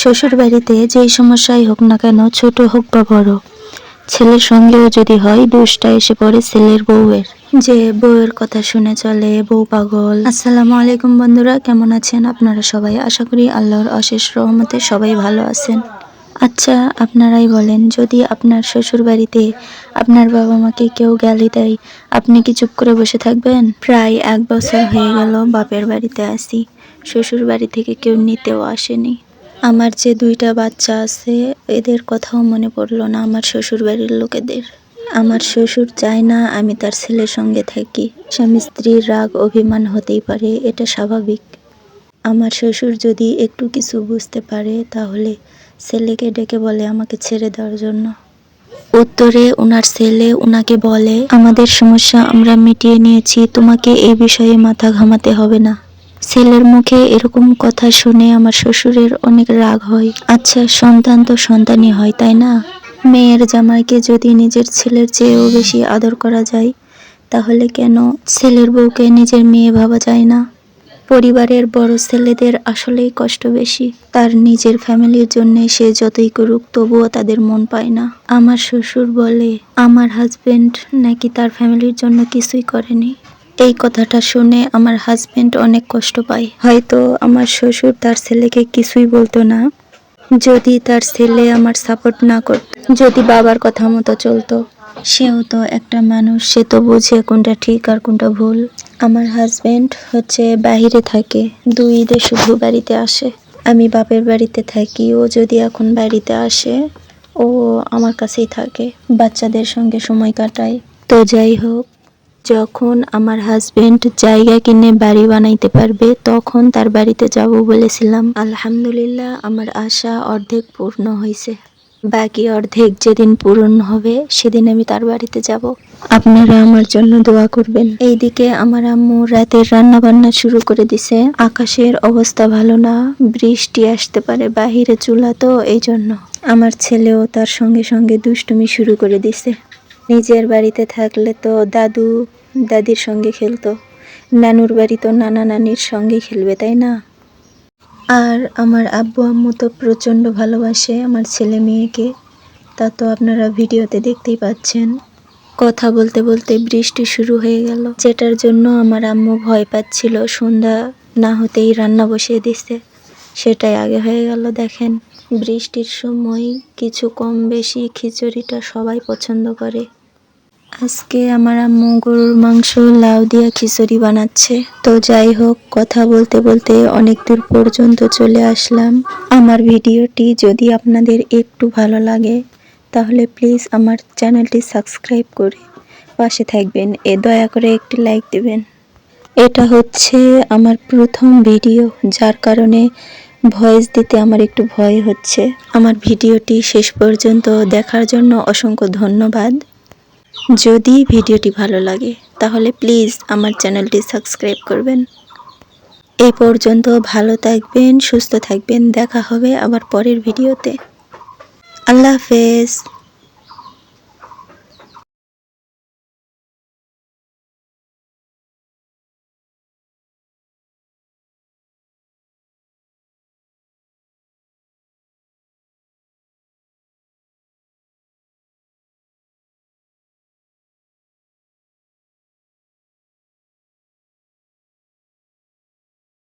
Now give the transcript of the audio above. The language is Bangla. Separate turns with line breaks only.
শ্বশুর বাড়িতে যেই সমস্যাই হোক না কেন, ছোট হোক বা বড়, ছেলের সঙ্গেও যদি হয়, দোষটা এসে পড়ে ছেলের বউয়ের। যে বউয়ের কথা শুনে চলে, বউ পাগল। আসসালামু আলাইকুম বন্ধুরা, কেমন আছেন আপনারা সবাই? আশা করি আল্লাহর অশেষ রহমতে সবাই ভালো আছেন। আচ্ছা আপনারাই বলেন, যদি আপনার শ্বশুর বাড়িতে আপনার বাবা মাকে কেউ গালি দেয়, আপনি কি চুপ করে বসে থাকবেন? প্রায় এক বছর হয়ে গেল বাপের বাড়িতে আসি। শ্বশুর বাড়ি থেকে কেউ নিতেও আসেনি। আমার যে দুইটা বাচ্চা আছে, এদের কথাও মনে পড়ল না আমার শ্বশুর বাড়ির লোকেদের। আমার শ্বশুর চায় না আমি তার ছেলের সঙ্গে থাকি। স্বামী স্ত্রীর রাগ, অভিমান হতেই পারে, এটা স্বাভাবিক। আমার শ্বশুর যদি একটু কিছু বুঝতে পারে, তাহলে ছেলেকে ডেকে বলে আমাকে ছেড়ে দেওয়ার জন্য। উত্তরে ওনার ছেলে ওনাকে বলে, আমাদের সমস্যা আমরা মিটিয়ে নিয়েছি, তোমাকে এই বিষয়ে মাথা ঘামাতে হবে না। ছেলের মুখে এরকম কথা শুনে আমার শ্বশুরের অনেক রাগ হয়। আচ্ছা সন্তান তো সন্তানই হয়, তাই না? মেয়ের জামাইকে যদি নিজের ছেলের চেয়েও বেশি আদর করা যায়, তাহলে কেন ছেলের বউকে নিজের মেয়ে ভাবা যায় না? পরিবারের বড় ছেলেদের আসলেই কষ্ট বেশি। তার নিজের ফ্যামিলির জন্য সে যতই করুক, তবুও তাদের মন পায় না। আমার শ্বশুর বলে, আমার হাজবেন্ড নাকি তার ফ্যামিলির জন্য কিছুই করেনি? এই কথাটা শুনে আমার হাজবেন্ড অনেক কষ্ট পায়। হয়তো আমার শ্বশুর তার ছেলেকে কিছুই বলতো না। যদি তার ছেলে আমার সাপোর্ট না করত, যদি বাবার কথা মতো চলতো, সেও তো একটা মানুষ, সে তো বুঝে কোনটা ঠিক আর কোনটা ভুল। আমার হাজবেন্ড হচ্ছে বাইরে থাকে, দুই ঈদে শুধু বাড়িতে আসে। আমি বাপের বাড়িতে থাকি, ও যদি এখন বাড়িতে আসে, ও আমার কাছেই থাকে, বাচ্চাদের সঙ্গে সময় কাটায়। তো যাই হোক যখন আমার হাজবেন্ড জায়গা কিনে বাড়ি বানাইতে পারবে, তখন তার বাড়িতে যাব বলেছিলাম। আলহামদুলিল্লাহ, আমার আশা অর্ধেক পূর্ণ হয়েছে। বাকি অর্ধেক যেদিন পূরণ হবে, সেদিন আমি তার বাড়িতে যাব। আপনারা আমার জন্য দোয়া করবেন। এইদিকে আমার আম্মু রাতের রান্না বান্না শুরু করে দিছে। আকাশের অবস্থা ভালো না, বৃষ্টি আসতে পারে বাহিরে চুলা তো এই জন্য আমার ছেলেও তার সঙ্গে সঙ্গে দুষ্টুমি শুরু করে দিছে। নিজের বাড়িতে থাকলে তো দাদু দাদির সঙ্গে খেলতো, নানুর বাড়ি তো নানা নানির সঙ্গে খেলবে, তাই না? আর আমার আব্বু আম্মু তো প্রচণ্ড ভালোবাসে আমার ছেলে মেয়েকে, তা তো আপনারা ভিডিওতে দেখতেই পাচ্ছেন। কথা বলতে বলতে বৃষ্টি শুরু হয়ে গেল। যেটার জন্য আমার আম্মু ভয় পাচ্ছিল, সন্ধ্যা না হতেই রান্না বসিয়ে দিছে সেটাই আগে হয়ে গেল, দেখেন। বৃষ্টির সময় কিছু কম বেশি খিচুড়িটা সবাই পছন্দ করে। আজকে আমার আম্মু গরুর মাংস লাউ দিয়া খিচুড়ি বানাচ্ছে। তো যাই হোক, কথা বলতে বলতে অনেক দূর পর্যন্ত চলে আসলাম। আমার ভিডিওটি যদি আপনাদের একটু ভালো লাগে, তাহলে প্লিজ আমার চ্যানেলটি সাবস্ক্রাইব করে পাশে থাকবেন। এ দয়া করে একটি লাইক দেবেন। এটা হচ্ছে আমার প্রথম ভিডিও, যার কারণে ভয়েস দিতে আমার একটু ভয় হচ্ছে। আমার ভিডিওটি শেষ পর্যন্ত দেখার জন্য অসংখ্য ধন্যবাদ। যদি ভিডিওটি ভালো লাগে, তাহলে প্লিজ আমার চ্যানেলটি সাবস্ক্রাইব করবেন। এই পর্যন্ত ভালো থাকবেন, সুস্থ থাকবেন। দেখা হবে আবার পরের ভিডিওতে। আল্লাহ হাফেজ।